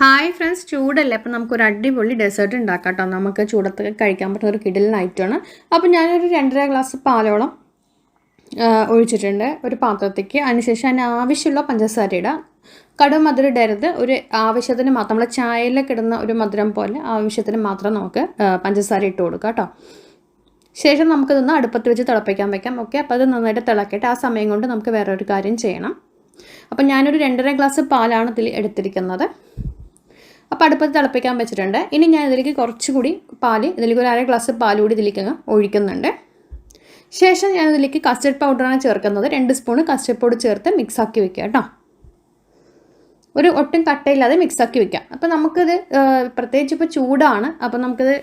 Hi friends ചൂടല്ലേ? അപ്പം നമുക്കൊരു അടിപൊളി ഡെസേർട്ട് ഉണ്ടാക്കാം കേട്ടോ നമുക്ക് ചൂടത്തൊക്കെ കഴിക്കാൻ പറ്റുന്ന ഒരു കിടിലൻ ഐറ്റമാണ് അപ്പം ഞാനൊരു രണ്ടര ഗ്ലാസ് പാലോളം ഒഴിച്ചിട്ടുണ്ട് ഒരു പാത്രത്തേക്ക്. അതിനുശേഷം അതിന് ആവശ്യമുള്ള പഞ്ചസാര ഇടാം. കടും മധുരം ഇടരുത്. ഒരു ആവശ്യത്തിന് മാത്രം നമ്മൾ ചായയിലൊക്കെ ഇടുന്ന ഒരു മധുരം പോലെ ആവശ്യത്തിന് മാത്രം നമുക്ക് പഞ്ചസാര ഇട്ട് കൊടുക്കാം കേട്ടോ ശേഷം നമുക്കിതൊന്ന് അടുപ്പത്ത് വെച്ച് തിളപ്പിക്കാൻ വയ്ക്കാം ഓക്കെ അപ്പോൾ അത് നന്നായിട്ട് തിളക്കട്ടെ. ആ സമയം കൊണ്ട് നമുക്ക് വേറെ ഒരു കാര്യം ചെയ്യണം. അപ്പം ഞാനൊരു രണ്ടര ഗ്ലാസ് പാലാണ് ഇതിൽ എടുത്തിരിക്കുന്നത്. അപ്പോൾ അടുപ്പത്ത് തിളപ്പിക്കാൻ വെച്ചിട്ടുണ്ട്. ഇനി ഞാൻ ഇതിലേക്ക് കുറച്ചുകൂടി പാൽ ഇതിലേക്ക് ഒരു അര ഗ്ലാസ് പാൽ കൂടി ഇതിലേക്ക് അങ്ങ് ഒഴിക്കുന്നുണ്ട്. ശേഷം ഞാൻ ഇതിലേക്ക് കസ്റ്റർഡ് പൗഡറാണ് ചേർക്കുന്നത്. രണ്ട് സ്പൂൺ കസ്റ്റർഡ് പൗഡർ ചേർത്ത് മിക്സ് ആക്കി വെക്കുക കേട്ടോ. ഒരു ഒട്ടും കട്ടയില്ലാതെ മിക്സ് ആക്കി വെക്കാം അപ്പോൾ നമുക്കിത് പ്രത്യേകിച്ച് ഇപ്പോൾ ചൂടാണ്. അപ്പോൾ നമുക്കിത്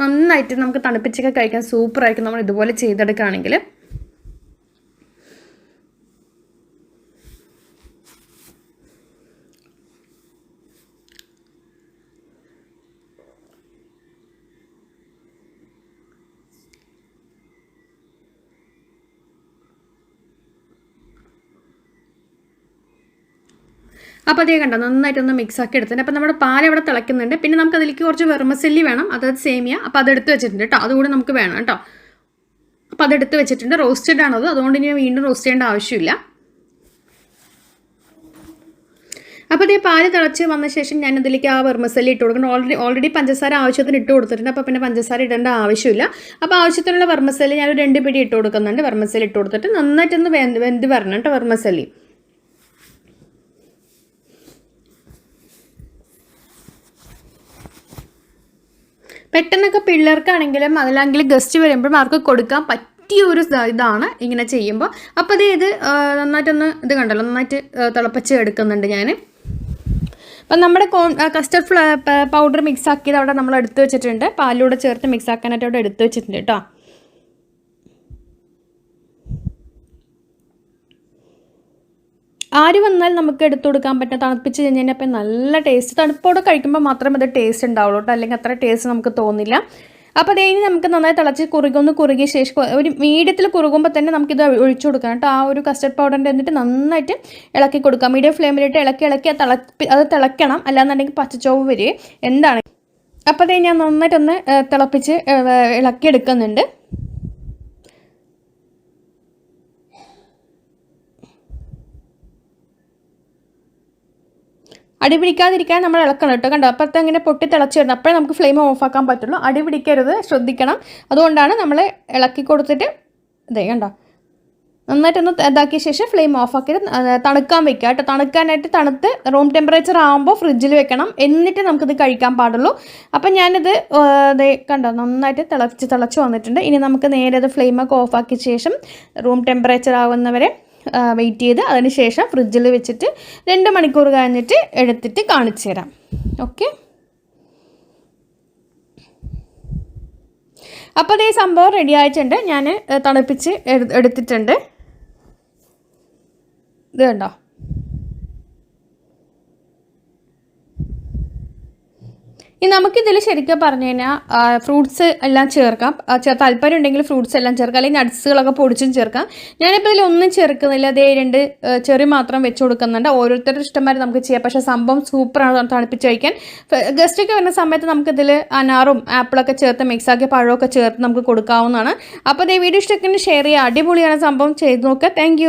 നന്നായിട്ട് നമുക്ക് തണുപ്പിച്ചൊക്കെ കഴിക്കാൻ സൂപ്പറായിരിക്കും നമ്മൾ ഇതുപോലെ ചെയ്തെടുക്കുകയാണെങ്കിൽ. അപ്പോൾ അതേ കണ്ടോ നന്നായിട്ടൊന്ന് മിക്സ് ആക്കി എടുത്തിട്ടുണ്ട്. അപ്പോൾ നമ്മുടെ പാൽ അവിടെ തിളയ്ക്കുന്നുണ്ട്. പിന്നെ നമുക്ക് അതിലേക്ക് കുറച്ച് വെർമസല്ലി വേണം. അതായത് സേമിയ. അപ്പോൾ അതെടുത്ത് വെച്ചിട്ടുണ്ട് കേട്ടോ. അതുകൂടി നമുക്ക് വേണം കേട്ടോ. അപ്പോൾ അതെടുത്ത് വെച്ചിട്ടുണ്ട്. റോസ്റ്റഡ് ആണത്. അതുകൊണ്ട് ഇനി വീണ്ടും റോസ്റ്റ് ചെയ്യേണ്ട ആവശ്യമില്ല. അപ്പോൾ ഇതേ പാൽ തിളച്ച് വന്ന ശേഷം ഞാൻ അതിലേക്ക് ആ വെർമസല്ലി ഇട്ട് കൊടുക്കണം. ഓൾറെഡി ഓൾറെഡി പഞ്ചസാര ആവശ്യത്തിന് ഇട്ട് കൊടുത്തിട്ടുണ്ട്. അപ്പോൾ പിന്നെ പഞ്ചസാര ഇടേണ്ട ആവശ്യമില്ല. അപ്പോൾ ആവശ്യത്തിനുള്ള വെർമസല്ലി ഞാൻ രണ്ട് പിടി ഇട്ട് കൊടുക്കുന്നുണ്ട്. വെർമസല്ലി ഇട്ട് കൊടുത്തിട്ട് നന്നായിട്ടൊന്ന് വെന്ത് വെന്ത് വരണം കേട്ടോ വെർമസല്ലി പെട്ടെന്നൊക്കെ പിള്ളേർക്കാണെങ്കിലും അതല്ലെങ്കിൽ ഗസ്റ്റ് വരുമ്പോഴും അവർക്ക് കൊടുക്കാൻ പറ്റിയ ഒരു ഇത- ഇതാണ് ഇങ്ങനെ ചെയ്യുമ്പോൾ. അപ്പോൾ അത് ഇത് നന്നായിട്ടൊന്ന് ഇത് കണ്ടല്ലോ നന്നായിട്ട് തിളപ്പിച്ച് എടുക്കുന്നുണ്ട് ഞാൻ അപ്പം നമ്മുടെ കോൺ കസ്റ്റർഡ് ഫ്ല പൗഡർ മിക്സ് ആക്കിയത് അവിടെ നമ്മൾ എടുത്ത് വെച്ചിട്ടുണ്ട്. പാലിലൂടെ ചേർത്ത് മിക്സ് ആക്കാനായിട്ട് അവിടെ എടുത്ത് വെച്ചിട്ടുണ്ട് കേട്ടോ. ആര് വന്നാൽ നമുക്ക് എടുത്തു കൊടുക്കാൻ പറ്റുന്ന തണുപ്പിച്ച് കഴിഞ്ഞാൽ നല്ല ടേസ്റ്റ് തണുപ്പോടെ കഴിക്കുമ്പോൾ മാത്രം അത് ടേസ്റ്റ് ഉണ്ടാവുള്ളൂ കേട്ടോ. അല്ലെങ്കിൽ അത്ര ടേസ്റ്റ് നമുക്ക് തോന്നില്ല. അപ്പോൾ അത് കഴിഞ്ഞ് നമുക്ക് നന്നായി തിളച്ച് കുറുകൊന്ന് കുറുകിയ ശേഷം ഒരു മീഡിയത്തിൽ കുറുകുമ്പോൾ തന്നെ നമുക്കിത് ഒഴിച്ചു കൊടുക്കാം കേട്ടോ. ആ ഒരു കസ്റ്റർഡ് പൗഡറിന്റെ എന്നിട്ട് നന്നായിട്ട് ഇളക്കി കൊടുക്കാം. മീഡിയം ഫ്ലെയിമിലിട്ട് ഇളക്കി ഇളക്കി തിളപ്പി അത് തിളയ്ക്കണം അല്ലാന്നുണ്ടെങ്കിൽ പച്ചച്ചോവ് വരെ. എന്താണ്? അപ്പോൾ അതേ ഞാൻ നന്നായിട്ടൊന്ന് തിളപ്പിച്ച് ഏ, അടി പിടിക്കാതിരിക്കാൻ നമ്മൾ ഇളക്കണം കേട്ടോ. കണ്ടോ അപ്പുറത്ത് അങ്ങനെ പൊട്ടി തിളച്ച് അപ്പോഴേ നമുക്ക് ഫ്ലെയിം ഓഫ് ആക്കാൻ പറ്റുള്ളൂ. അടി പിടിക്കരുത് ശ്രദ്ധിക്കണം. അതുകൊണ്ടാണ് നമ്മൾ ഇളക്കി കൊടുത്തിട്ട് ഇതേ കണ്ടോ നന്നായിട്ടൊന്ന് ഇതാക്കിയ ശേഷം ഫ്ലെയിം ഓഫ് ആക്കിയിട്ട് തണുക്കാൻ വെക്കുക കേട്ടോ. തണുക്കാനായിട്ട് തണുത്ത് റൂം ടെമ്പറേച്ചർ ആകുമ്പോൾ ഫ്രിഡ്ജിൽ വെക്കണം. എന്നിട്ട് നമുക്കിത് കഴിക്കാൻ പാടുള്ളൂ. അപ്പം ഞാനിത് ഇത് കണ്ടോ നന്നായിട്ട് തിളച്ച് തിളച്ച് വന്നിട്ടുണ്ട്. ഇനി നമുക്ക് നേരെ അത് ഫ്ലെയിമൊക്കെ ഓഫ് ആക്കിയ ശേഷം റൂം ടെമ്പറേച്ചർ ആവുന്നവരെ വെയിറ്റ് ചെയ്ത് അതിന് ശേഷം ഫ്രിഡ്ജിൽ വെച്ചിട്ട് രണ്ട് മണിക്കൂർ കഴിഞ്ഞിട്ട് എടുത്തിട്ട് കാണിച്ചു തരാം. ഓക്കെ അപ്പോൾ ഈ സംഭവം റെഡി ആയിട്ടുണ്ട്. ഞാൻ തണുപ്പിച്ച് എടുത്തിട്ടുണ്ട്. ഇത് കണ്ടോ? ഇനി നമുക്കിതിൽ ശരിക്കും പറഞ്ഞു കഴിഞ്ഞാൽ ഫ്രൂട്ട്സ് എല്ലാം ചേർക്കാം. താല്പര്യം ഉണ്ടെങ്കിൽ ഫ്രൂട്ട്സ് എല്ലാം ചേർക്കാം. അല്ലെങ്കിൽ നട്ട്സുകളൊക്കെ പൊടിച്ചും ചേർക്കാം. ഞാനിപ്പോൾ ഇതിൽ ഒന്നും ചേർക്കുന്നില്ല. അതേ രണ്ട് ചെറി മാത്രം വെച്ച് കൊടുക്കുന്നുണ്ട്. ഓരോരുത്തരുടെ ഇഷ്ടംമാതിരി നമുക്ക് ചെയ്യാം. പക്ഷേ സംഭവം സൂപ്പറാണ് തണുപ്പിച്ച് കഴിക്കാൻ. ഗസ്റ്റൊക്കെ വരുന്ന സമയത്ത് നമുക്കിതിൽ അനാറും ആപ്പിളൊക്കെ ചേർത്ത് മിക്സാക്കി പഴമൊക്കെ ചേർത്ത് നമുക്ക് കൊടുക്കാവുന്നതാണ്. അപ്പോൾ അതേ വീഡിയോ ഇഷ്ടത്തിന് ഷെയർ ചെയ്യുക. അടിപൊളിയാണ് സംഭവം. ചെയ്ത് നോക്കുക താങ്ക്